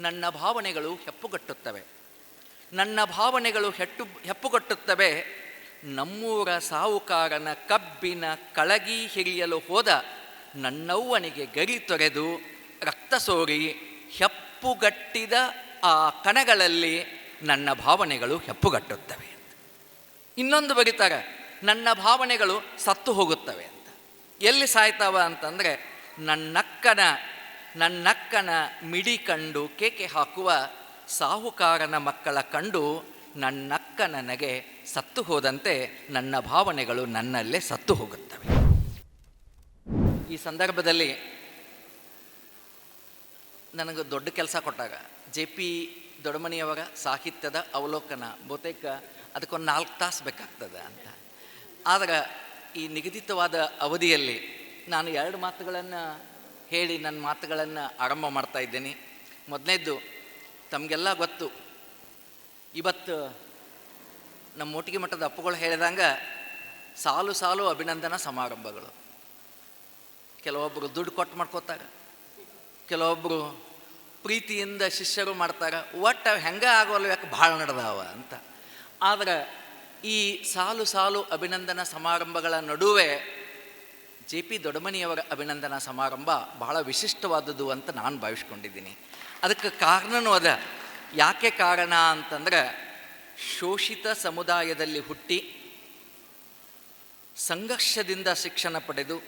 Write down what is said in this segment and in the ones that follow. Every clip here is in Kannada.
ನನ್ನ ಭಾವನೆಗಳು ಹೆಪ್ಪುಗಟ್ಟುತ್ತವೆ. ನನ್ನ ಭಾವನೆಗಳು ಹೆಟ್ಟು, ಹೆಪ್ಪುಗಟ್ಟುತ್ತವೆ. ನಮ್ಮೂರ ಸಾಹುಕಾರನ ಕಬ್ಬಿನ ಕಳಗಿ ಹಿರಿಯಲು ಹೋದ ನನ್ನವ್ವನಿಗೆ ಗರಿ ತೊರೆದು ರಕ್ತ ಸೋರಿ ಹೆಪ್ಪುಗಟ್ಟಿದ ಆ ಕಣಗಳಲ್ಲಿ ನನ್ನ ಭಾವನೆಗಳು ಹೆಪ್ಪುಗಟ್ಟುತ್ತವೆ ಇನ್ನೊಂದು ಬರೀತಾರೆ, ನನ್ನ ಭಾವನೆಗಳು ಸತ್ತು ಹೋಗುತ್ತವೆ ಅಂತ. ಎಲ್ಲಿ ಸಾಯ್ತಾವ ಅಂತಂದರೆ, ನನ್ನಕ್ಕನ ನನ್ನಕ್ಕನ ಮಿಡಿ ಕಂಡು ಕೇಕೆ ಹಾಕುವ ಸಾಹುಕಾರನ ಮಕ್ಕಳ ಕಂಡು ನನ್ನಕ್ಕ ನನಗೆ ಸತ್ತು ಹೋದಂತೆ ನನ್ನ ಭಾವನೆಗಳು ನನ್ನಲ್ಲೇ ಸತ್ತು ಹೋಗುತ್ತವೆ. ಈ ಸಂದರ್ಭದಲ್ಲಿ ನನಗೆ ದೊಡ್ಡ ಕೆಲಸ ಕೊಟ್ಟಾಗ ಜೆ ಪಿ ದೊಡಮನಿಯವರ ಸಾಹಿತ್ಯದ ಅವಲೋಕನ ಬಹುತೇಕ ಅದಕ್ಕೊಂದು ನಾಲ್ಕು ತಾಸು ಬೇಕಾಗ್ತದೆ ಅಂತ. ಆದರೆ ಈ ನಿಗದಿತವಾದ ಅವಧಿಯಲ್ಲಿ ನಾನು ಎರಡು ಮಾತುಗಳನ್ನು ಹೇಳಿ ನನ್ನ ಮಾತುಗಳನ್ನು ಆರಂಭ ಮಾಡ್ತಾ ಇದ್ದೇನೆ. ಮೊದಲನೇದ್ದು, ತಮಗೆಲ್ಲ ಗೊತ್ತು. ಇವತ್ತು ನಮ್ಮ ಮೋಟಿಗೆ ಮಟ್ಟದ ಅಪ್ಪುಗಳು ಹೇಳಿದಂಗೆ ಸಾಲು ಸಾಲು ಅಭಿನಂದನಾ ಸಮಾರಂಭಗಳು. ಕೆಲವೊಬ್ಬರು ದುಡ್ಡು ಕೊಟ್ಟು ಮಾಡ್ಕೋತಾರೆ. ಕೆಲವೊಬ್ಬರು ಪ್ರೀತಿಯಿಂದ ಶಿಷ್ಯರು ಮಾಡ್ತಾರೆ. ಒಟ್ಟು ಹೆಂಗೆ ಆಗೋಲ್ಲ ಯಾಕೆ ಭಾಳ ನಡೆದಾವ ಅಂತ. ಆದರೆ ಈ ಸಾಲು ಸಾಲು ಅಭಿನಂದನಾ ಸಮಾರಂಭಗಳ ನಡುವೆ ಜೆ ಪಿ ದೊಡಮನಿಯವರ ಅಭಿನಂದನಾ ಸಮಾರಂಭ ಬಹಳ ವಿಶಿಷ್ಟವಾದದ್ದು ಅಂತ ನಾನು ಭಾವಿಸ್ಕೊಂಡಿದ್ದೀನಿ. ಅದಕ್ಕೆ ಕಾರಣನೂ ಅದ. ಯಾಕೆ ಕಾರಣ ಅಂತಂದ್ರೆ ಶೋಷಿತ ಸಮುದಾಯದಲ್ಲಿ ಹುಟ್ಟಿ ಸಂಘರ್ಷದಿಂದ ಶಿಕ್ಷಣ ಪಡೆದು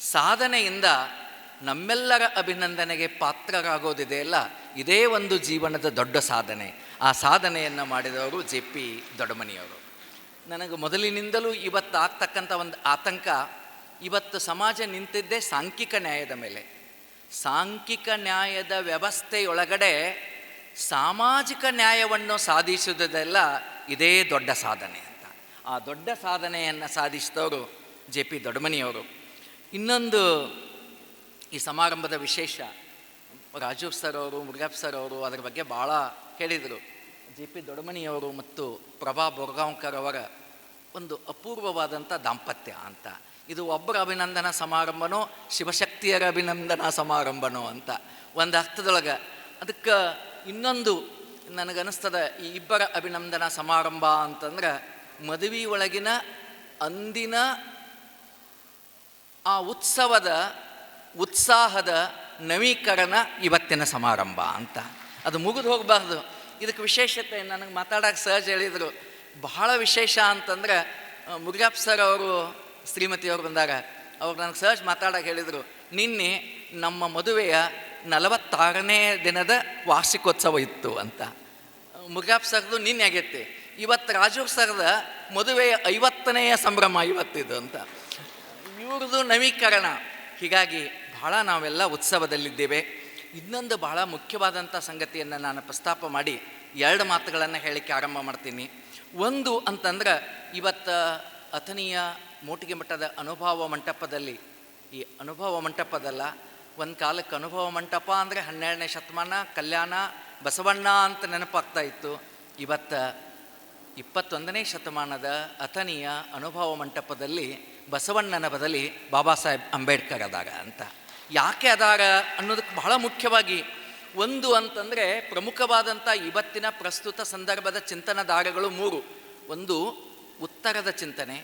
ಸಾಧನೆಯಿಂದ ನಮ್ಮೆಲ್ಲರ ಅಭಿನಂದನೆಗೆ ಪಾತ್ರರಾಗೋದಿದೆಯಲ್ಲ ಇದೇ ಒಂದು ಜೀವನದ ದೊಡ್ಡ ಸಾಧನೆ. ಆ ಸಾಧನೆಯನ್ನು ಮಾಡಿದವರು ಜೆ ಪಿ ದೊಡಮನಿಯವರು ನನಗೆ ಮೊದಲಿನಿಂದಲೂ ಇವತ್ತು ಆಗ್ತಕ್ಕಂಥ ಒಂದು ಆತಂಕ ಇವತ್ತು ಸಮಾಜ ನಿಂತಿದ್ದೇ ಸಾಂಖ್ಯಿಕ ನ್ಯಾಯದ ಮೇಲೆ. ಸಾಂಖ್ಯಿಕ ನ್ಯಾಯದ ವ್ಯವಸ್ಥೆಯೊಳಗಡೆ ಸಾಮಾಜಿಕ ನ್ಯಾಯವನ್ನು ಸಾಧಿಸುವುದೆಲ್ಲ ಇದೇ ದೊಡ್ಡ ಸಾಧನೆ ಅಂತ. ಆ ದೊಡ್ಡ ಸಾಧನೆಯನ್ನು ಸಾಧಿಸಿದವರು ಜೆ ಪಿ ದೊಡ್ಡಮನಿಯವರು. ಇನ್ನೊಂದು ಈ ಸಮಾರಂಭದ ವಿಶೇಷ, ರಾಜು ಸರ್ ಅವರು ಮುರುಗಪ್ಪ ಸರ್ ಅವರು ಅದರ ಬಗ್ಗೆ ಭಾಳ ಹೇಳಿದರು. ಜೆ ಪಿ ದೊಡ್ಡಮನಿಯವರು ಮತ್ತು ಪ್ರಭಾ ಬೊರ್ಗಾಂವ್ಕರ್ ಅವರ ಒಂದು ಅಪೂರ್ವವಾದಂಥ ದಾಂಪತ್ಯ ಅಂತ. ಇದು ಒಬ್ಬರ ಅಭಿನಂದನಾ ಸಮಾರಂಭನೋ, ಶಿವಶಕ್ತಿಯರ ಅಭಿನಂದನಾ ಸಮಾರಂಭನೋ ಅಂತ. ಒಂದು ಅರ್ಥದೊಳಗೆ ಅದಕ್ಕೆ ಇನ್ನೊಂದು ನನಗನ್ನಿಸ್ತದ ಈ ಇಬ್ಬರ ಅಭಿನಂದನಾ ಸಮಾರಂಭ ಅಂತಂದ್ರೆ ಮದುವೆ ಒಳಗಿನ ಅಂದಿನ ಆ ಉತ್ಸವದ ಉತ್ಸಾಹದ ನವೀಕರಣ ಇವತ್ತಿನ ಸಮಾರಂಭ ಅಂತ. ಅದು ಮುಗಿದು ಹೋಗಬಾರ್ದು. ಇದಕ್ಕೆ ವಿಶೇಷತೆ, ನನಗೆ ಮಾತಾಡೋಕೆ ಸಹಜ ಹೇಳಿದರು. ಬಹಳ ವಿಶೇಷ ಅಂತಂದ್ರೆ ಮುರುಗಾಪ್ ಸರ್ ಅವರು ಶ್ರೀಮತಿಯವರು ಬಂದಾಗ, ಅವ್ರು ನನಗೆ ಸಹಜ ಮಾತಾಡೋಕೆ ಹೇಳಿದರು, ನಿನ್ನೆ ನಮ್ಮ ಮದುವೆಯ ನಲವತ್ತಾರನೇ ದಿನದ ವಾರ್ಷಿಕೋತ್ಸವ ಇತ್ತು ಅಂತ. ಮುರ್ಗಾಪ್ ಸರ್ದು ನಿನ್ನೆ ಆಗೈತಿ. ಇವತ್ತು ರಾಜು ಸರ್ದ ಮದುವೆಯ ಐವತ್ತನೆಯ ಸಂಭ್ರಮ ಇವತ್ತಿದು ಅಂತ. ಇವ್ರದ್ದು ನವೀಕರಣ. ಹೀಗಾಗಿ ಬಹಳ ನಾವೆಲ್ಲ ಉತ್ಸವದಲ್ಲಿದ್ದೇವೆ. ಇನ್ನೊಂದು ಬಹಳ ಮುಖ್ಯವಾದಂಥ ಸಂಗತಿಯನ್ನು ನಾನು ಪ್ರಸ್ತಾಪ ಮಾಡಿ ಎರಡು ಮಾತುಗಳನ್ನು ಹೇಳಿಕೆ ಆರಂಭ ಮಾಡ್ತೀನಿ. ಒಂದು ಅಂತಂದ್ರೆ, ಇವತ್ತು ಅಥನೀಯ ಮೋಟಿಗೆ ಮಟ್ಟದ ಅನುಭವ ಮಂಟಪದಲ್ಲಿ. ಈ ಅನುಭವ ಮಂಟಪದಲ್ಲ, ಒಂದು ಕಾಲಕ್ಕೆ ಅನುಭವ ಮಂಟಪ ಅಂದರೆ ಹನ್ನೆರಡನೇ ಶತಮಾನ, ಕಲ್ಯಾಣ, ಬಸವಣ್ಣ ಅಂತ ನೆನಪಾಗ್ತಾ ಇತ್ತು. ಇವತ್ತು ಇಪ್ಪತ್ತೊಂದನೇ ಶತಮಾನದ ಅಥನಿಯ ಅನುಭವ ಮಂಟಪದಲ್ಲಿ ಬಸವಣ್ಣನ ಬದಲಿ ಬಾಬಾ ಸಾಹೇಬ್ ಅಂಬೇಡ್ಕರ್ ಅದಾರ ಅಂತ. ಯಾಕೆ ಅದಾರ ಅನ್ನೋದಕ್ಕೆ ಬಹಳ ಮುಖ್ಯವಾಗಿ ಒಂದು ಅಂತಂದರೆ ಪ್ರಮುಖವಾದಂಥ ಇವತ್ತಿನ ಪ್ರಸ್ತುತ ಸಂದರ್ಭದ ಚಿಂತನಧಾರೆಗಳು ಮೂರು. ಒಂದು, ಉತ್ತರದ ಚಿಂತನೆ.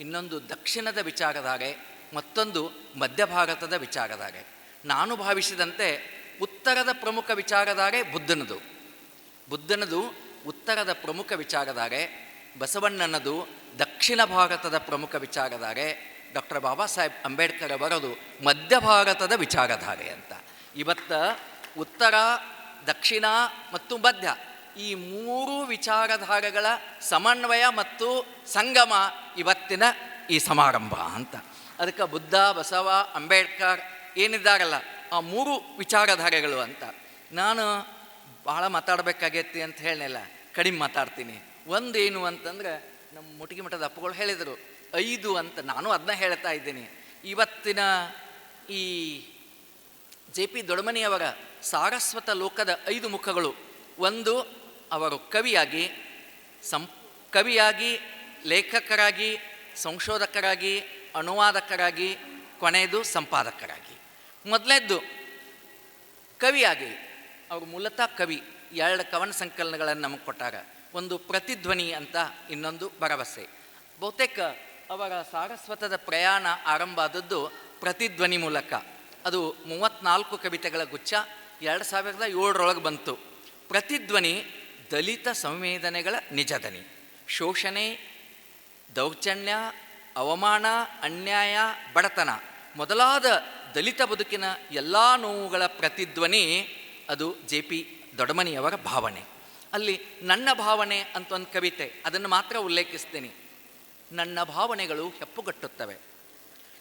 ಇನ್ನೊಂದು ದಕ್ಷಿಣದ ವಿಚಾರಧಾರೆ ಮತ್ತೊಂದು ಮಧ್ಯ ಭಾರತದ ವಿಚಾರಧಾರೆ ನಾನು ಭಾವಿಸಿದಂತೆ ಉತ್ತರದ ಪ್ರಮುಖ ವಿಚಾರಧಾರೆ ಬುದ್ಧನದು. ಬುದ್ಧನದು ಉತ್ತರದ ಪ್ರಮುಖ ವಿಚಾರಧಾರೆ ಬಸವಣ್ಣನದು ದಕ್ಷಿಣ ಭಾರತದ ಪ್ರಮುಖ ವಿಚಾರಧಾರೆ ಡಾಕ್ಟರ್ ಬಾಬಾ ಸಾಹೇಬ್ ಅಂಬೇಡ್ಕರ್ ಅವರದು ಮಧ್ಯ ಭಾರತದ ವಿಚಾರಧಾರೆ ಅಂತ. ಇವತ್ತು ಉತ್ತರ, ದಕ್ಷಿಣ ಮತ್ತು ಮಧ್ಯ ಈ ಮೂರು ವಿಚಾರಧಾರೆಗಳ ಸಮನ್ವಯ ಮತ್ತು ಸಂಗಮ ಇವತ್ತಿನ ಈ ಸಮಾರಂಭ ಅಂತ. ಅದಕ್ಕೆ ಬುದ್ಧ, ಬಸವ, ಅಂಬೇಡ್ಕರ್ ಏನಿದ್ದಾರಲ್ಲ, ಆ ಮೂರು ವಿಚಾರಧಾರೆಗಳು ಅಂತ. ನಾನು ಭಾಳ ಮಾತಾಡಬೇಕಾಗೈತಿ ಅಂತ ಹೇಳಿಲ್ಲ ಕಡಿಮೆ ಮಾತಾಡ್ತೀನಿ. ಒಂದೇನು ಅಂತಂದ್ರೆ ನಮ್ಮ ಮುಟಿಗೆ ಮಠದ ಅಪ್ಪಗಳು ಹೇಳಿದರು, ಐದು ಅಂತ ನಾನು ಅದನ್ನ ಹೇಳ್ತಾ ಇದ್ದೀನಿ. ಇವತ್ತಿನ ಈ ಜೆ ಪಿ ದೊಡಮನಿಯವರ ಸಾರಸ್ವತ ಲೋಕದ ಐದು ಮುಖಗಳು. ಒಂದು ಅವರು ಕವಿಯಾಗಿ ಸಂ, ಕವಿಯಾಗಿ ಲೇಖಕರಾಗಿ, ಸಂಶೋಧಕರಾಗಿ, ಅನುವಾದಕರಾಗಿ, ಕೊನೆಯದು ಸಂಪಾದಕರಾಗಿ. ಮೊದಲನೇದ್ದು, ಕವಿಯಾಗಿ. ಅವರು ಮೂಲತಃ ಕವಿ. ಎರಡು ಕವನ ಸಂಕಲನಗಳನ್ನು ನಮಗೆ ಕೊಟ್ಟಾರ ಒಂದು ಪ್ರತಿಧ್ವನಿ ಅಂತ ಇನ್ನೊಂದು ಭರವಸೆ. ಬಹುತೇಕ ಅವರ ಸಾರಸ್ವತದ ಪ್ರಯಾಣ ಆರಂಭ ಆದದ್ದು ಪ್ರತಿಧ್ವನಿ ಮೂಲಕ. ಅದು ಮೂವತ್ತ್ನಾಲ್ಕು ಕವಿತೆಗಳ ಗುಚ್ಛ. ಎರಡು ಸಾವಿರದ ಏಳರೊಳಗೆ ಬಂತು. ಪ್ರತಿಧ್ವನಿ ದಲಿತ ಸಂವೇದನೆಗಳ ನಿಜದನಿ ಶೋಷಣೆ, ದೌರ್ಜನ್ಯ, ಅವಮಾನ, ಅನ್ಯಾಯ, ಬಡತನ ಮೊದಲಾದ ದಲಿತ ಬದುಕಿನ ಎಲ್ಲ ನೋವುಗಳ ಪ್ರತಿಧ್ವನಿ ಅದು ಜೆ ಪಿ ದೊಡಮನಿಯವರ ಭಾವನೆ. ಅಲ್ಲಿ ನನ್ನ ಭಾವನೆ ಅಂತ ಒಂದು ಕವಿತೆ, ಅದನ್ನು ಮಾತ್ರ ಉಲ್ಲೇಖಿಸ್ತೀನಿ. ನನ್ನ ಭಾವನೆಗಳು ಹೆಪ್ಪುಗಟ್ಟುತ್ತವೆ.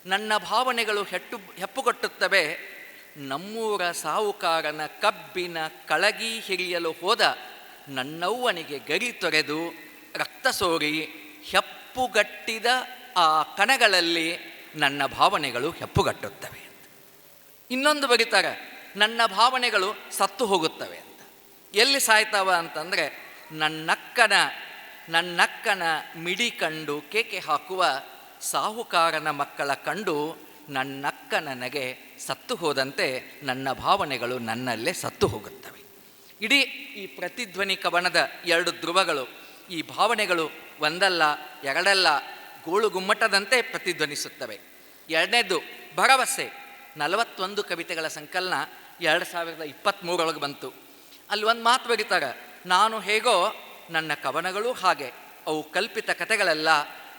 ನನ್ನ ಭಾವನೆಗಳು ಹೆಟ್ಟು, ಹೆಪ್ಪುಗಟ್ಟುತ್ತವೆ. ನಮ್ಮೂರ ಸಾಹುಕಾರನ ಕಬ್ಬಿನ ಕಳಗಿ ಹಿರಿಯಲು ಹೋದ ನನ್ನವ್ವನಿಗೆ ಗರಿ ತೊರೆದು ರಕ್ತ ಸೋರಿ ಹೆಪ್ಪುಗಟ್ಟಿದ ಆ ಕಣಗಳಲ್ಲಿ ನನ್ನ ಭಾವನೆಗಳು ಹೆಪ್ಪುಗಟ್ಟುತ್ತವೆ ಇನ್ನೊಂದು ಬರೀತಾರೆ, ನನ್ನ ಭಾವನೆಗಳು ಸತ್ತು ಹೋಗುತ್ತವೆ ಅಂತ. ಎಲ್ಲಿ ಸಾಯ್ತಾವ ಅಂತಂದರೆ ನನ್ನಕ್ಕನ ನನ್ನಕ್ಕನ ಮಿಡಿ ಕಂಡು ಕೇಕೆ ಹಾಕುವ ಸಾಹುಕಾರನ ಮಕ್ಕಳ ಕಂಡು ನನ್ನಕ್ಕ ನನಗೆ ಸತ್ತು ಹೋದಂತೆ ನನ್ನ ಭಾವನೆಗಳು ನನ್ನಲ್ಲೇ ಸತ್ತು ಹೋಗುತ್ತವೆ. ಇಡೀ ಈ ಪ್ರತಿಧ್ವನಿ ಕವನದ ಎರಡು ಧ್ರುವಗಳು, ಈ ಭಾವನೆಗಳು ಒಂದಲ್ಲ, ಎರಡಲ್ಲ, ಗೋಳು ಗುಮ್ಮಟದಂತೆ ಪ್ರತಿಧ್ವನಿಸುತ್ತವೆ. ಎರಡನೇದು ಭರವಸೆ. ನಲವತ್ತೊಂದು ಕವಿತೆಗಳ ಸಂಕಲನ ಎರಡು ಸಾವಿರದ ಇಪ್ಪತ್ತ್ಮೂರೊಳಗೆ ಬಂತು. ಅಲ್ಲಿ ಒಂದು ಮಾತು ಬರೀತಾರೆ, ನಾನು ಹೇಗೋ ನನ್ನ ಕವನಗಳು ಹಾಗೆ, ಅವು ಕಲ್ಪಿತ ಕಥೆಗಳೆಲ್ಲ,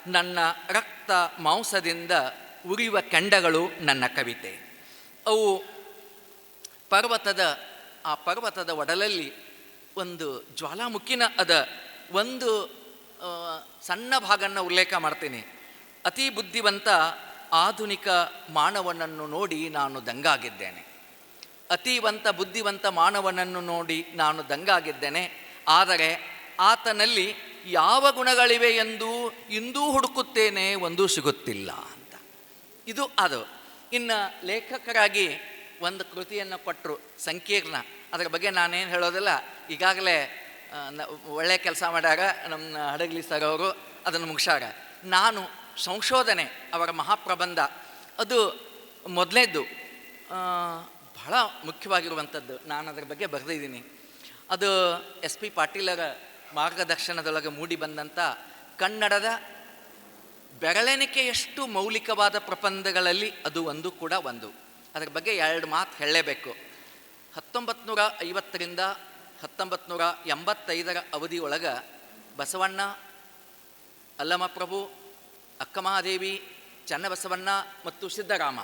ನನ್ನ ರಕ್ತ ಮಾಂಸದಿಂದ ಉರಿಯುವ ಕೆಂಡಗಳು ನನ್ನ ಕವಿತೆ. ಅವು ಪರ್ವತದ, ಆ ಪರ್ವತದ ಒಡಲಲ್ಲಿ ಒಂದು ಜ್ವಾಲಾಮುಖಿನ ಅದ ಒಂದು ಸಣ್ಣ ಭಾಗನ್ನು ಉಲ್ಲೇಖ ಮಾಡ್ತೀನಿ. ಅತಿ ಬುದ್ಧಿವಂತ ಆಧುನಿಕ ಮಾನವನನ್ನು ನೋಡಿ ನಾನು ದಂಗಾಗಿದ್ದೇನೆ. ಅತಿವಂತ ಬುದ್ಧಿವಂತ ಮಾನವನನ್ನು ನೋಡಿ ನಾನು ದಂಗಾಗಿದ್ದೇನೆ. ಆದರೆ ಆತನಲ್ಲಿ ಯಾವ ಗುಣಗಳಿವೆ ಎಂದು ಇಂದೂ ಹುಡುಕುತ್ತೇನೆ, ಒಂದೂ ಸಿಗುತ್ತಿಲ್ಲ ಅಂತ. ಇದು ಅದು. ಇನ್ನು ಲೇಖಕರಾಗಿ ಒಂದು ಕೃತಿಯನ್ನು ಕೊಟ್ಟರು ಸಂಕೀರ್ಣ. ಅದರ ಬಗ್ಗೆ ನಾನೇನು ಹೇಳೋದಿಲ್ಲ. ಈಗಾಗಲೇ ಒಳ್ಳೆ ಕೆಲಸ ಮಾಡ್ಯಾರ ನಮ್ಮ ಹಡಗಲಿ ಸರ್ ಅವರು ಅದನ್ನು ಮುಗಿಸಾಗ. ನಾನು ಸಂಶೋಧನೆ, ಅವರ ಮಹಾಪ್ರಬಂಧ, ಅದು ಮೊದಲನೇದ್ದು ಬಹಳ ಮುಖ್ಯವಾಗಿರುವಂಥದ್ದು. ನಾನು ಅದರ ಬಗ್ಗೆ ಬರೆದಿದ್ದೀನಿ. ಅದು ಎಸ್ ಪಿ ಪಾಟೀಲರ ಮಾರ್ಗದರ್ಶನದೊಳಗೆ ಮೂಡಿ ಬಂದಂಥ ಕನ್ನಡದ ಬೆರಳೆಣಿಕೆಯಷ್ಟು ಮೌಲಿಕವಾದ ಪ್ರಬಂಧಗಳಲ್ಲಿ ಅದು ಒಂದು ಕೂಡ ಒಂದು. ಅದರ ಬಗ್ಗೆ ಎರಡು ಮಾತು ಹೇಳಲೇಬೇಕು. ಹತ್ತೊಂಬತ್ತು ನೂರ ಐವತ್ತರಿಂದ ಹತ್ತೊಂಬತ್ತು ನೂರ ಎಂಬತ್ತೈದರ ಅವಧಿಯೊಳಗೆ ಬಸವಣ್ಣ, ಅಲ್ಲಮಪ್ರಭು, ಅಕ್ಕಮಹಾದೇವಿ, ಚನ್ನಬಸವಣ್ಣ ಮತ್ತು ಸಿದ್ದರಾಮ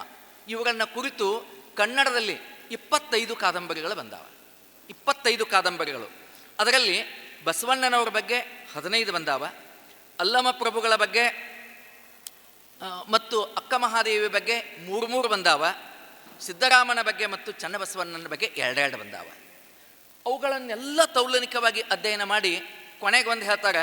ಇವುಗಳನ್ನ ಕುರಿತು ಕನ್ನಡದಲ್ಲಿ ಇಪ್ಪತ್ತೈದು ಕಾದಂಬರಿಗಳು ಬಂದಾವ. ಇಪ್ಪತ್ತೈದು ಕಾದಂಬರಿಗಳು. ಅದರಲ್ಲಿ ಬಸವಣ್ಣನವರ ಬಗ್ಗೆ ಹದಿನೈದು ಬಂದಾವ. ಅಲ್ಲಮಪ್ರಭುಗಳ ಬಗ್ಗೆ ಮತ್ತು ಅಕ್ಕ ಮಹಾದೇವಿ ಬಗ್ಗೆ ಮೂರು ಮೂರು ಬಂದಾವ. ಸಿದ್ದರಾಮನ ಬಗ್ಗೆ ಮತ್ತು ಚನ್ನಬಸವಣ್ಣನ ಬಗ್ಗೆ ಎರಡೆರಡು ಬಂದಾವ. ಅವುಗಳನ್ನೆಲ್ಲ ತೌಲನಿಕವಾಗಿ ಅಧ್ಯಯನ ಮಾಡಿ ಕೊನೆಗೆ ಒಂದು ಹೇಳ್ತಾರೆ,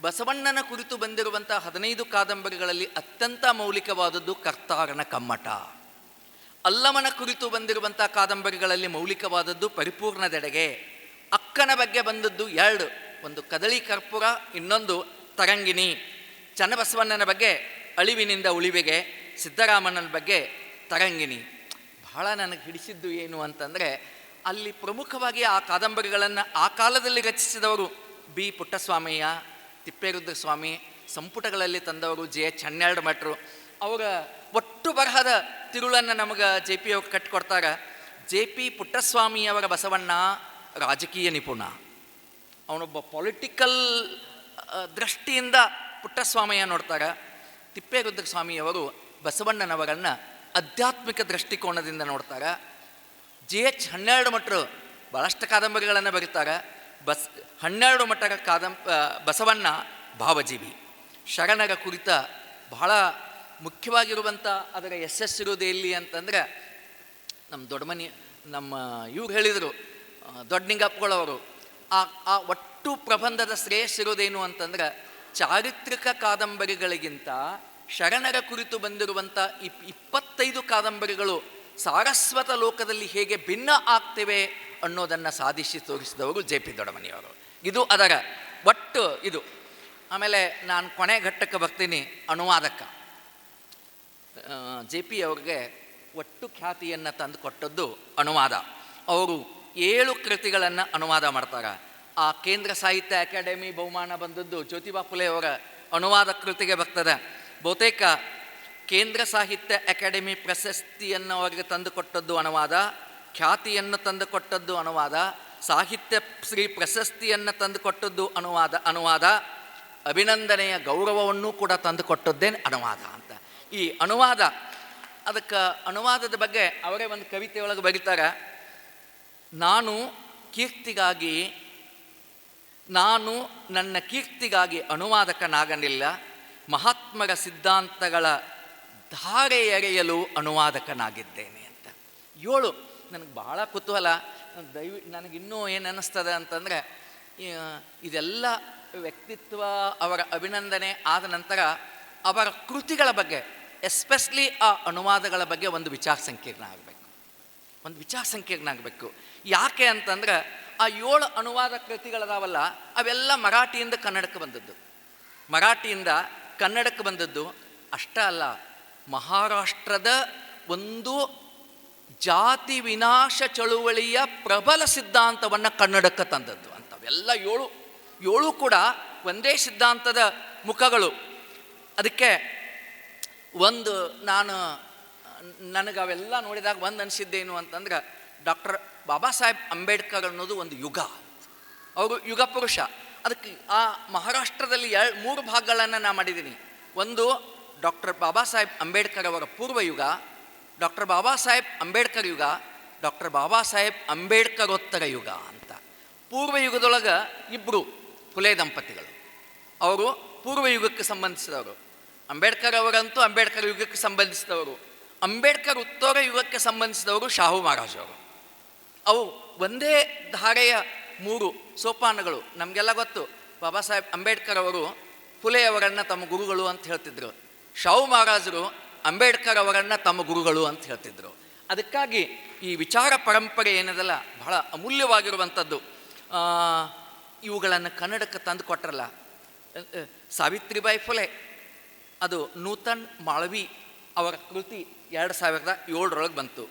ಬಸವಣ್ಣನ ಕುರಿತು ಬಂದಿರುವಂಥ ಹದಿನೈದು ಕಾದಂಬರಿಗಳಲ್ಲಿ ಅತ್ಯಂತ ಮೌಲಿಕವಾದದ್ದು ಕರ್ತಾರನ ಕಮ್ಮಟ. ಅಲ್ಲಮನ ಕುರಿತು ಬಂದಿರುವಂಥ ಕಾದಂಬರಿಗಳಲ್ಲಿ ಮೌಲಿಕವಾದದ್ದು ಪರಿಪೂರ್ಣದೆಡೆಗೆ. ಅಕ್ಕನ ಬಗ್ಗೆ ಬಂದದ್ದು ಎರಡು, ಒಂದು ಕದಳಿ ಕರ್ಪೂರ, ಇನ್ನೊಂದು ತರಂಗಿಣಿ. ಚನ್ನಬಸವಣ್ಣನ ಬಗ್ಗೆ ಅಳಿವಿನಿಂದ ಉಳಿವಿಗೆ, ಸಿದ್ದರಾಮಣ್ಣನ ಬಗ್ಗೆ ತರಂಗಿಣಿ. ಬಹಳ ನನಗೆ ಹಿಡಿಸಿದ್ದು ಏನು ಅಂತಂದರೆ, ಅಲ್ಲಿ ಪ್ರಮುಖವಾಗಿ ಆ ಕಾದಂಬರಿಗಳನ್ನು ಆ ಕಾಲದಲ್ಲಿ ರಚಿಸಿದವರು ಬಿ. ಪುಟ್ಟಸ್ವಾಮಯ್ಯ, ತಿಪ್ಪೇರುದ್ರಸ್ವಾಮಿ, ಸಂಪುಟಗಳಲ್ಲಿ ತಂದವರು ಜೆ. ಎಚ್ ಹನ್ನೆರಡು ಮಟ್ರು ಅವರ ಒಟ್ಟು ಬರಹದ ತಿರುಳನ್ನು ನಮಗೆ ಜೆ. ಪಿ ಅವ್ರು ಕಟ್ಟಿಕೊಡ್ತಾರೆ ಜೆ. ಪಿ. ಪುಟ್ಟಸ್ವಾಮಿಯವರ ಬಸವಣ್ಣ ರಾಜಕೀಯ ನಿಪುಣ. ಅವನೊಬ್ಬ ಪೊಲಿಟಿಕಲ್ ದೃಷ್ಟಿಯಿಂದ ಪುಟ್ಟಸ್ವಾಮಯ್ಯ ನೋಡ್ತಾರೆ. ತಿಪ್ಪೇರುದ್ರಸ್ವಾಮಿಯವರು ಬಸವಣ್ಣನವರನ್ನು ಆಧ್ಯಾತ್ಮಿಕ ದೃಷ್ಟಿಕೋನದಿಂದ ನೋಡ್ತಾರೆ ಜಿ ಎಚ್ ಹನ್ನೆರಡು ಮಟ್ಟರು ಭಾಳಷ್ಟು ಕಾದಂಬರಿಗಳನ್ನು ಬರೀತಾರೆ ಬಸ್ ಹನ್ನೆರಡು ಮಟ್ಟರ ಕಾದಂ ಬಸವಣ್ಣ ಭಾವಜೀವಿ. ಶರಣರ ಕುರಿತ ಬಹಳ ಮುಖ್ಯವಾಗಿರುವಂಥ ಅದರ ಯಶಸ್ಸಿರುವುದು ಎಲ್ಲಿ ಅಂತಂದರೆ ನಮ್ಮ ದೊಡ್ಡಮನಿ, ನಮ್ಮ ಇವ್ರು ಹೇಳಿದರು ದೊಡ್ಡ ನಿಂಗಪ್ಪಗಳವರು ಆ ಆ ಒಟ್ಟು ಪ್ರಬಂಧದ ಶ್ರೇಯಸ್ಸಿರೋದೇನು ಅಂತಂದ್ರೆ ಚಾರಿತ್ರಿಕ ಕಾದಂಬರಿಗಳಿಗಿಂತ ಶರಣರ ಕುರಿತು ಬಂದಿರುವಂಥ ಇಪ್ ಇಪ್ಪತ್ತೈದು ಕಾದಂಬರಿಗಳು ಸಾರಸ್ವತ ಲೋಕದಲ್ಲಿ ಹೇಗೆ ಭಿನ್ನ ಆಗ್ತಿವೆ ಅನ್ನೋದನ್ನು ಸಾಧಿಸಿ ತೋರಿಸಿದವರು ಜೆ ಪಿ ದೊಡ್ಡಮನಿಯವರು. ಇದು ಅದರ ಒಟ್ಟು ಇದು. ಆಮೇಲೆ ನಾನು ಕೊನೆ ಘಟ್ಟಕ್ಕೆ ಬರ್ತೀನಿ, ಅನುವಾದಕ. ಜೆ ಪಿ ಅವ್ರಿಗೆ ಒಟ್ಟು ಖ್ಯಾತಿಯನ್ನು ತಂದು ಕೊಟ್ಟದ್ದು ಅನುವಾದ. ಅವರು ಏಳು ಕೃತಿಗಳನ್ನು ಅನುವಾದ ಮಾಡ್ತಾರೆ. ಆ ಕೇಂದ್ರ ಸಾಹಿತ್ಯ ಅಕಾಡೆಮಿ ಬಹುಮಾನ ಬಂದದ್ದು ಜ್ಯೋತಿಬಾ ಫುಲೆ ಅವರ ಅನುವಾದ ಕೃತಿಗೆ ಬರ್ತದೆ. ಬಹುತೇಕ ಕೇಂದ್ರ ಸಾಹಿತ್ಯ ಅಕಾಡೆಮಿ ಪ್ರಶಸ್ತಿಯನ್ನು ಅವರಿಗೆ ತಂದುಕೊಟ್ಟದ್ದು ಅನುವಾದ, ಖ್ಯಾತಿಯನ್ನು ತಂದುಕೊಟ್ಟದ್ದು ಅನುವಾದ, ಸಾಹಿತ್ಯ ಶ್ರೀ ಪ್ರಶಸ್ತಿಯನ್ನು ತಂದುಕೊಟ್ಟದ್ದು ಅನುವಾದ ಅನುವಾದ, ಅಭಿನಂದನೆಯ ಗೌರವವನ್ನು ಕೂಡ ತಂದುಕೊಟ್ಟದ್ದೇ ಅನುವಾದ ಅಂತ. ಈ ಅನುವಾದ, ಅದಕ್ಕೆ ಅನುವಾದದ ಬಗ್ಗೆ ಅವರೇ ಒಂದು ಕವಿತೆಯೊಳಗೆ ಬರೀತಾರೆ. ನಾನು ಕೀರ್ತಿಗಾಗಿ, ನಾನು ನನ್ನ ಕೀರ್ತಿಗಾಗಿ ಅನುವಾದಕನಾಗಲಿಲ್ಲ. ಮಹಾತ್ಮರ ಸಿದ್ಧಾಂತಗಳ ಧಾರೆ ಎರೆಯಲು ಅನುವಾದಕನಾಗಿದ್ದೇನೆ ಅಂತ. ಏಳು ನನಗೆ ಭಾಳ ಕುತೂಹಲ. ದಯವಿ ನನಗಿನ್ನೂ ಏನು ಅನ್ನಿಸ್ತದೆ ಅಂತಂದರೆ ಇದೆಲ್ಲ ವ್ಯಕ್ತಿತ್ವ, ಅವರ ಅಭಿನಂದನೆ ಆದ ನಂತರ ಅವರ ಕೃತಿಗಳ ಬಗ್ಗೆ ಎಸ್ಪೆಷಲಿ ಆ ಅನುವಾದಗಳ ಬಗ್ಗೆ ಒಂದು ವಿಚಾರ ಸಂಕೀರ್ಣ ಆಗಬೇಕು. ಒಂದು ವಿಚಾರ ಸಂಕೀರ್ಣ ಆಗಬೇಕು. ಯಾಕೆ ಅಂತಂದ್ರೆ, ಆ ಏಳು ಅನುವಾದ ಕೃತಿಗಳದಾವಲ್ಲ, ಅವೆಲ್ಲ ಮರಾಠಿಯಿಂದ ಕನ್ನಡಕ್ಕೆ ಬಂದದ್ದು. ಮರಾಠಿಯಿಂದ ಕನ್ನಡಕ್ಕೆ ಬಂದದ್ದು ಅಷ್ಟ ಅಲ್ಲ, ಮಹಾರಾಷ್ಟ್ರದ ಒಂದು ಜಾತಿ ವಿನಾಶ ಚಳುವಳಿಯ ಪ್ರಬಲ ಸಿದ್ಧಾಂತವನ್ನು ಕನ್ನಡಕ್ಕೆ ತಂದದ್ದು. ಅಂತವೆಲ್ಲ ಏಳು ಏಳು ಕೂಡ ಒಂದೇ ಸಿದ್ಧಾಂತದ ಮುಖಗಳು. ಅದಕ್ಕೆ ಒಂದು ನಾನು, ನನಗೆ ಅವೆಲ್ಲ ನೋಡಿದಾಗ ಒಂದು ಅನಿಸಿದ್ದೇನು ಅಂತಂದ್ರೆ, ಡಾಕ್ಟರ್ ಬಾಬಾ ಸಾಹೇಬ್ ಅಂಬೇಡ್ಕರ್ ಅನ್ನೋದು ಒಂದು ಯುಗ. ಅವರು ಯುಗ ಪುರುಷ. ಅದಕ್ಕೆ ಆ ಮಹಾರಾಷ್ಟ್ರದಲ್ಲಿ ಎರಡು, ಮೂರು ಭಾಗಗಳನ್ನು ನಾನು ಮಾಡಿದ್ದೀನಿ ಒಂದು ಡಾಕ್ಟರ್ ಬಾಬಾ ಸಾಹೇಬ್ ಅಂಬೇಡ್ಕರ್ ಅವರ ಪೂರ್ವ ಯುಗ, ಡಾಕ್ಟರ್ ಬಾಬಾ ಸಾಹೇಬ್ ಅಂಬೇಡ್ಕರ್ ಯುಗ, ಡಾಕ್ಟರ್ ಬಾಬಾ ಸಾಹೇಬ್ ಅಂಬೇಡ್ಕರೋತ್ತರ ಯುಗ ಅಂತ. ಪೂರ್ವ ಯುಗದೊಳಗೆ ಇಬ್ಬರು ಫುಲೆ ದಂಪತಿಗಳು. ಅವರು ಪೂರ್ವ ಯುಗಕ್ಕೆ ಸಂಬಂಧಿಸಿದವರು. ಅಂಬೇಡ್ಕರ್ ಅವರಂತೂ ಅಂಬೇಡ್ಕರ್ ಯುಗಕ್ಕೆ ಸಂಬಂಧಿಸಿದವರು. ಅಂಬೇಡ್ಕರ್ ಉತ್ತರ ಯುಗಕ್ಕೆ ಸಂಬಂಧಿಸಿದವರು ಶಾಹು ಮಹಾರಾಜ್ ಅವರು. ಅವು ಒಂದೇ ಧಾರೆಯ ಮೂರು ಸೋಪಾನಗಳು. ನಮಗೆಲ್ಲ ಗೊತ್ತು. ಬಾಬಾ ಸಾಹೇಬ್ ಅಂಬೇಡ್ಕರ್ ಅವರು ಫುಲೆ ಅವರನ್ನು ತಮ್ಮ ಗುರುಗಳು ಅಂತ ಹೇಳ್ತಿದ್ರು. ಶಾಹು ಮಹಾರಾಜರು ಅಂಬೇಡ್ಕರ್ ಅವರನ್ನು ತಮ್ಮ ಗುರುಗಳು ಅಂತ ಹೇಳ್ತಿದ್ರು. ಅದಕ್ಕಾಗಿ ಈ ವಿಚಾರ ಪರಂಪರೆ ಏನದಲ್ಲ ಬಹಳ ಅಮೂಲ್ಯವಾಗಿರುವಂಥದ್ದು. ಇವುಗಳನ್ನು ಕನ್ನಡಕ್ಕೆ ತಂದು ಅ, ಸಾವಿತ್ರಿಬಾಯಿ ಫುಲೆ ಅದು ನೂತನ್ ಮಾಳವಿ ಅವರ ಕೃತಿ ಎರಡು ಸಾವಿರದ ಏಳರೊಳಗೆ ಬಂತು.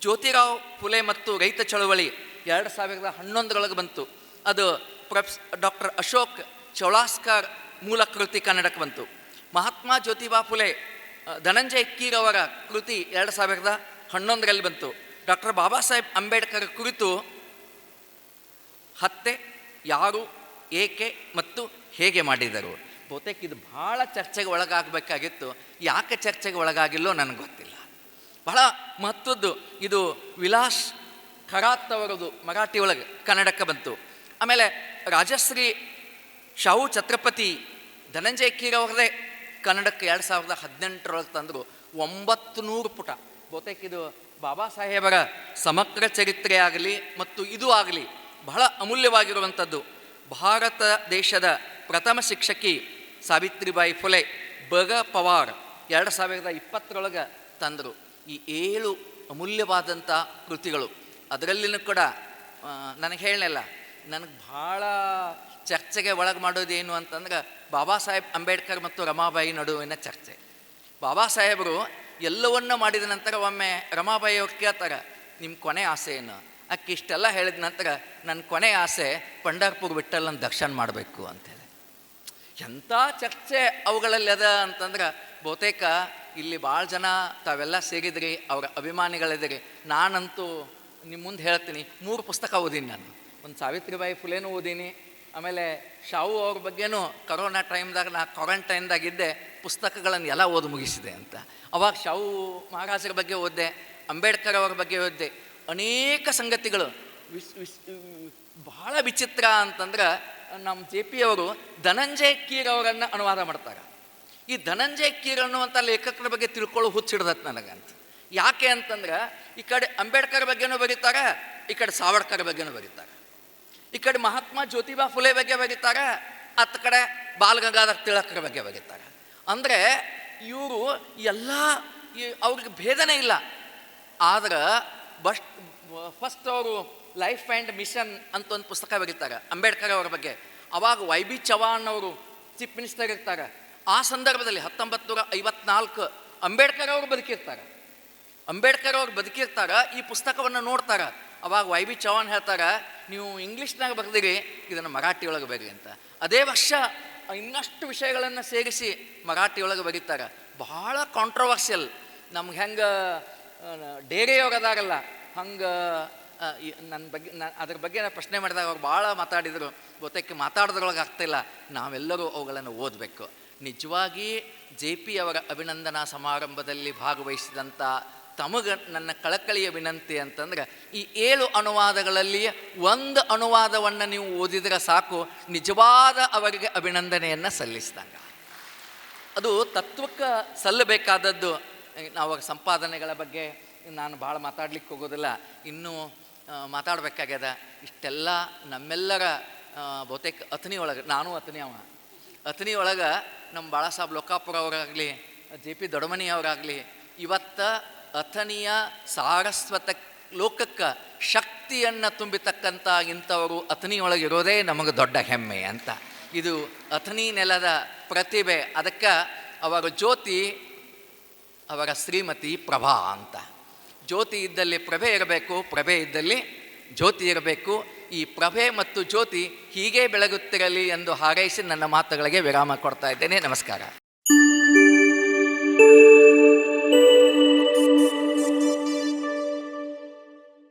ಜ್ಯೋತಿರಾವ್ ಫುಲೆ ಮತ್ತು ರೈತ ಚಳವಳಿ ಎರಡು ಸಾವಿರದ ಹನ್ನೊಂದರೊಳಗೆ ಬಂತು. ಅದು ಪ್ರೊಫೆಸ್ ಡಾಕ್ಟರ್ ಅಶೋಕ್ ಚೌಳಾಸ್ಕರ್ ಮೂಲ ಕೃತಿ ಕನ್ನಡಕ್ಕೆ ಬಂತು. ಮಹಾತ್ಮ ಜ್ಯೋತಿಬಾ ಫುಲೆ ಧನಂಜಯ್ ಧನಂಜಯ ಕೀರ್ ಅವರ ಕೃತಿ ಎರಡು ಸಾವಿರದ ಹನ್ನೊಂದರಲ್ಲಿ ಬಂತು. ಡಾಕ್ಟರ್ ಬಾಬಾ ಸಾಹೇಬ್ ಅಂಬೇಡ್ಕರ್ ಕುರಿತು ಹತ್ತೆ ಯಾರು, ಏಕೆ ಮತ್ತು ಹೇಗೆ ಮಾಡಿದರು? ಬಹುತೇಕ ಇದು ಭಾಳ ಚರ್ಚೆಗೆ ಒಳಗಾಗಬೇಕಾಗಿತ್ತು. ಯಾಕೆ ಚರ್ಚೆಗೆ ಒಳಗಾಗಿಲ್ಲೋ ನನಗೆ ಗೊತ್ತಿಲ್ಲ. ಬಹಳ ಮಹತ್ವದ್ದು ಇದು ವಿಲಾಸ್ ಖರಾತ್ ಅವರದು ಮರಾಠಿ ಒಳಗೆ, ಕನ್ನಡಕ್ಕೆ ಬಂತು. ಆಮೇಲೆ ರಾಜಶ್ರೀ ಶಾಹು ಛತ್ರಪತಿ ಧನಂಜಯ ಕೀರ್ ಅವರದೇ ಕನ್ನಡಕ್ಕೆ ಎರಡು ಸಾವಿರದ ಹದಿನೆಂಟರೊಳಗೆ ತಂದರು. ಒಂಬತ್ತು ನೂರು ಪುಟ. ಬಹುತೇಕ ಇದು ಬಾಬಾ ಸಾಹೇಬರ ಸಮಗ್ರ ಚರಿತ್ರೆ ಆಗಲಿ ಮತ್ತು ಇದು ಆಗಲಿ ಬಹಳ ಅಮೂಲ್ಯವಾಗಿರುವಂಥದ್ದು. ಭಾರತ ದೇಶದ ಪ್ರಥಮ ಶಿಕ್ಷಕಿ ಸಾವಿತ್ರಿಬಾಯಿ ಫುಲೆ ಬಗ ಪವಾರ್ ಎರಡು ಸಾವಿರದ ಇಪ್ಪತ್ತರೊಳಗೆ ತಂದರು. ಈ ಏಳು ಅಮೂಲ್ಯವಾದಂಥ ಕೃತಿಗಳು. ಅದರಲ್ಲಿನೂ ಕೂಡ ನನಗೆ ಹೇಳಲಿಲ್ಲ ನನಗೆ ಭಾಳ ಚರ್ಚೆಗೆ ಒಳಗೆ ಮಾಡೋದೇನು ಅಂತಂದ್ರೆ ಬಾಬಾ ಸಾಹೇಬ್ ಅಂಬೇಡ್ಕರ್ ಮತ್ತು ರಮಾಬಾಯಿ ನಡುವಿನ ಚರ್ಚೆ. ಬಾಬಾ ಸಾಹೇಬರು ಎಲ್ಲವನ್ನ ಮಾಡಿದ ನಂತರ ಒಮ್ಮೆ ರಮಾಬಾಯಿ ಅವ್ರು ಕೇಳ್ತಾರೆ ನಿಮ್ಮ ಕೊನೆ ಆಸೆ ಏನು? ಅಕ್ಕಿ ಇಷ್ಟೆಲ್ಲ ಹೇಳಿದ ನಂತರ ನನ್ನ ಕೊನೆ ಆಸೆ ಪಂಡರ್ಪುರ್ ನನ್ನ ದರ್ಶನ ಮಾಡಬೇಕು ಅಂತೇಳಿ ಎಂಥ ಚರ್ಚೆ ಅವುಗಳಲ್ಲಿ ಅದ ಅಂತಂದ್ರೆ, ಬಹುತೇಕ ಇಲ್ಲಿ ಭಾಳ ಜನ ತಾವೆಲ್ಲ ಸೇರಿದ್ರಿ, ಅವರ ಅಭಿಮಾನಿಗಳಿದ್ರಿ. ನಾನಂತೂ ನಿಮ್ಮ ಮುಂದೆ ಹೇಳ್ತೀನಿ, ಮೂರು ಪುಸ್ತಕ ಓದೀನಿ ನಾನು. ಒಂದು ಸಾವಿತ್ರಿಬಾಯಿ ಫುಲೇನೂ ಓದೀನಿ, ಆಮೇಲೆ ಶಾವು ಅವ್ರ ಬಗ್ಗೆನೂ ಕರೋನಾ ಟೈಮ್ದಾಗ ನಾ ಕ್ವಾರಂಟೈನ್ದಾಗಿದ್ದೆ ಪುಸ್ತಕಗಳನ್ನು ಎಲ್ಲ ಓದಿ ಮುಗಿಸಿದೆ ಅಂತ. ಅವಾಗ ಶಾವು ಮಹಾರಾಜರ ಬಗ್ಗೆ ಓದಿದೆ, ಅಂಬೇಡ್ಕರ್ ಅವ್ರ ಬಗ್ಗೆ ಓದಿದೆ. ಅನೇಕ ಸಂಗತಿಗಳು. ವಿಶ್ ವಿಶ್ ಬಹಳ ವಿಚಿತ್ರ ಅಂತಂದ್ರೆ ನಮ್ಮ ಜೆ ಪಿ ಅವರು ಧನಂಜಯ ಕೀರ್ ಅವರನ್ನು ಅನುವಾದ ಮಾಡ್ತಾರೆ. ಈ ಧನಂಜಯ ಕೀರ್ ಅನ್ನುವಂಥ ಲೇಖಕರ ಬಗ್ಗೆ ತಿಳ್ಕೊಳ್ಳೋ ಹುಚ್ಚಿಡ್ದತ್ ನನಗಂತ. ಯಾಕೆ ಅಂತಂದ್ರೆ, ಈ ಕಡೆ ಅಂಬೇಡ್ಕರ್ ಬಗ್ಗೆನೂ ಬರೀತಾರೆ, ಈ ಕಡೆ ಸಾವರ್ಕರ್ ಬಗ್ಗೆನೂ ಬರೀತಾರೆ. ಈ ಕಡೆ ಮಹಾತ್ಮ ಜ್ಯೋತಿಬಾ ಫುಲೆ ಬಗ್ಗೆ ಬರೀತಾರೆ ಅತ್ತ ಕಡೆ ಬಾಲಗಂಗಾಧರ್ ತಿಳಕರ ಬಗ್ಗೆ ಬರೀತಾರೆ. ಅಂದರೆ, ಇವರು ಎಲ್ಲ ಅವ್ರಿಗೆ ಭೇದನೇ ಇಲ್ಲ. ಆದ್ರೆ ಬಸ್ಟ್ ಫಸ್ಟ್ ಅವರು ಲೈಫ್ ಆ್ಯಂಡ್ ಮಿಷನ್ ಅಂತ ಒಂದು ಪುಸ್ತಕ ಬರೀತಾರೆ, ಅಂಬೇಡ್ಕರ್ ಅವರ ಬಗ್ಗೆ. ಅವಾಗ ವೈ ಬಿ ಚವಾಣ್ ಅವರು ಚೀಫ್ ಮಿನಿಸ್ಟರ್ ಇರ್ತಾರೆ. ಆ ಸಂದರ್ಭದಲ್ಲಿ ಹತ್ತೊಂಬತ್ತು ನೂರ ಐವತ್ನಾಲ್ಕು ಅಂಬೇಡ್ಕರ್ ಅವರು ಬದುಕಿರ್ತಾರೆ ಅಂಬೇಡ್ಕರ್ ಅವ್ರು ಬದುಕಿರ್ತಾರ, ಈ ಪುಸ್ತಕವನ್ನು ನೋಡ್ತಾರೆ. ಅವಾಗ ವೈ ಬಿ ಚೌಹಾನ್ ಹೇಳ್ತಾರೆ, ನೀವು ಇಂಗ್ಲೀಷ್ನಾಗ ಬರೆದಿರಿ, ಇದನ್ನು ಮರಾಠಿ ಒಳಗೆ ಬರೀರಿ ಅಂತ. ಅದೇ ವರ್ಷ ಇನ್ನಷ್ಟು ವಿಷಯಗಳನ್ನು ಸೇರಿಸಿ ಮರಾಠಿ ಒಳಗೆ ಬರೀತಾರೆ. ಬಹಳ ಕಾಂಟ್ರವರ್ಷಿಯಲ್ ನಮ್ಗೆ ಹೆಂಗೆ ಡೇರೆಯವ್ರು ಅದಾರಲ್ಲ ಹಂಗೆ ನನ್ನ ಬಗ್ಗೆ, ನಾನು, ಅದ್ರ ಬಗ್ಗೆ ನಾನು ಪ್ರಶ್ನೆ ಮಾಡಿದಾಗ ಅವ್ರು ಭಾಳ ಮಾತಾಡಿದರು. ಗೊತ್ತಕ್ಕೆ ಮಾತಾಡೋದ್ರೊಳಗೆ ಆಗ್ತಿಲ್ಲ. ನಾವೆಲ್ಲರೂ ಅವುಗಳನ್ನು ಓದಬೇಕು. ನಿಜವಾಗಿ ಜೆ ಪಿ ಅವರ ಅಭಿನಂದನಾ ಸಮಾರಂಭದಲ್ಲಿ ಭಾಗವಹಿಸಿದಂಥ ತಮಗೆ ನನ್ನ ಕಳಕಳಿಯ ವಿನಂತಿ ಅಂತಂದ್ರೆ, ಈ ಏಳು ಅನುವಾದಗಳಲ್ಲಿ ಒಂದು ಅನುವಾದವನ್ನು ನೀವು ಓದಿದರೆ ಸಾಕು, ನಿಜವಾದ ಅವರಿಗೆ ಅಭಿನಂದನೆಯನ್ನು ಸಲ್ಲಿಸಿದಂಗೆ. ಅದು ತತ್ವಕ್ಕೆ ಸಲ್ಲಬೇಕಾದದ್ದು ನಾವು ಸಂಪಾದನೆಗಳ ಬಗ್ಗೆ ನಾನು ಭಾಳ ಮಾತಾಡ್ಲಿಕ್ಕೆ ಹೋಗೋದಿಲ್ಲ, ಇನ್ನೂ ಮಾತಾಡಬೇಕಾಗ್ಯದ, ಇಷ್ಟೆಲ್ಲ ನಮ್ಮೆಲ್ಲರ ಬಹುತೇಕ ಅಥನಿಯೊಳಗೆ ನಾನು ಅತನಿ ಅವ. ಅಥ್ನಿ ಒಳಗೆ ನಮ್ಮ ಬಾಳಾಸಾಹೇಬ್ ಲೋಕಾಪುರ ಅವರಾಗಲಿ, ಜೆ ಪಿ ದೊಡಮನಿ ಅವರಾಗಲಿ, ಇವತ್ತ ಅಥನಿಯ ಸಾರಸ್ವತ ಲೋಕಕ್ಕೆ ಶಕ್ತಿಯನ್ನು ತುಂಬಿತಕ್ಕಂಥ ಇಂಥವರು ಅಥನಿಯೊಳಗಿರೋದೇ ನಮಗೆ ದೊಡ್ಡ ಹೆಮ್ಮೆ ಅಂತ. ಇದು ಅಥನಿ ನೆಲದ ಪ್ರತಿಭೆ. ಅದಕ್ಕೆ ಅವರ ಜ್ಯೋತಿ ಅವರ ಶ್ರೀಮತಿ ಪ್ರಭಾ ಅಂತ. ಜ್ಯೋತಿ ಇದ್ದಲ್ಲಿ ಪ್ರಭೆ ಇರಬೇಕು, ಪ್ರಭೆ ಇದ್ದಲ್ಲಿ ಜ್ಯೋತಿ ಇರಬೇಕು. ಈ ಪ್ರಭೆ ಮತ್ತು ಜ್ಯೋತಿ ಹೀಗೆ ಬೆಳಗುತ್ತಿರಲಿ ಎಂದು ಹಾರೈಸಿ ನನ್ನ ಮಾತುಗಳಿಗೆ ವಿರಾಮ ಕೊಡ್ತಾ ಇದ್ದೇನೆ. ನಮಸ್ಕಾರ.